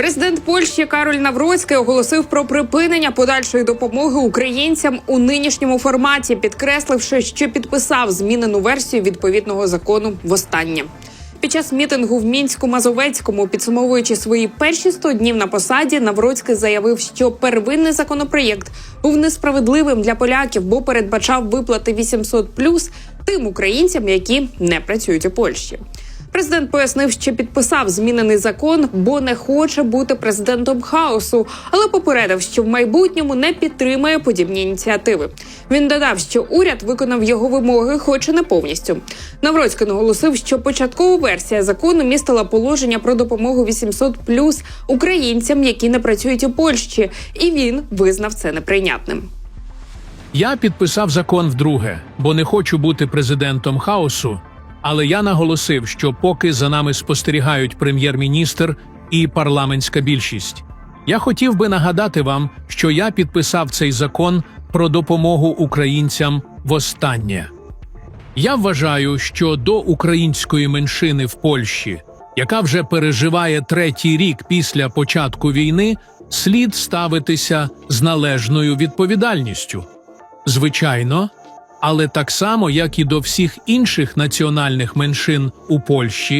Президент Польщі Кароль Навроцький оголосив про припинення подальшої допомоги українцям у нинішньому форматі, підкресливши, що підписав змінену версію відповідного закону востаннє. Під час мітингу в мінську Мазовецькому, підсумовуючи свої перші 100 днів на посаді, Навроцький заявив, що первинний законопроєкт був несправедливим для поляків, бо передбачав виплати 800 тим українцям, які не працюють у Польщі. Президент пояснив, що підписав змінений закон, бо не хоче бути президентом хаосу, але попередив, що в майбутньому не підтримає подібні ініціативи. Він додав, що уряд виконав його вимоги, хоч і не повністю. Навроцький наголосив, що початкова версія закону містила положення про допомогу 800 українцям, які не працюють у Польщі, і він визнав це неприйнятним. Я підписав закон вдруге, бо не хочу бути президентом хаосу. Але я наголосив, що поки за нами спостерігають прем'єр-міністр і парламентська більшість. Я хотів би нагадати вам, що я підписав цей закон про допомогу українцям востаннє. Я вважаю, що до української меншини в Польщі, яка вже переживає третій рік після початку війни, слід ставитися з належною відповідальністю. Звичайно, але так само, як і до всіх інших національних меншин у Польщі,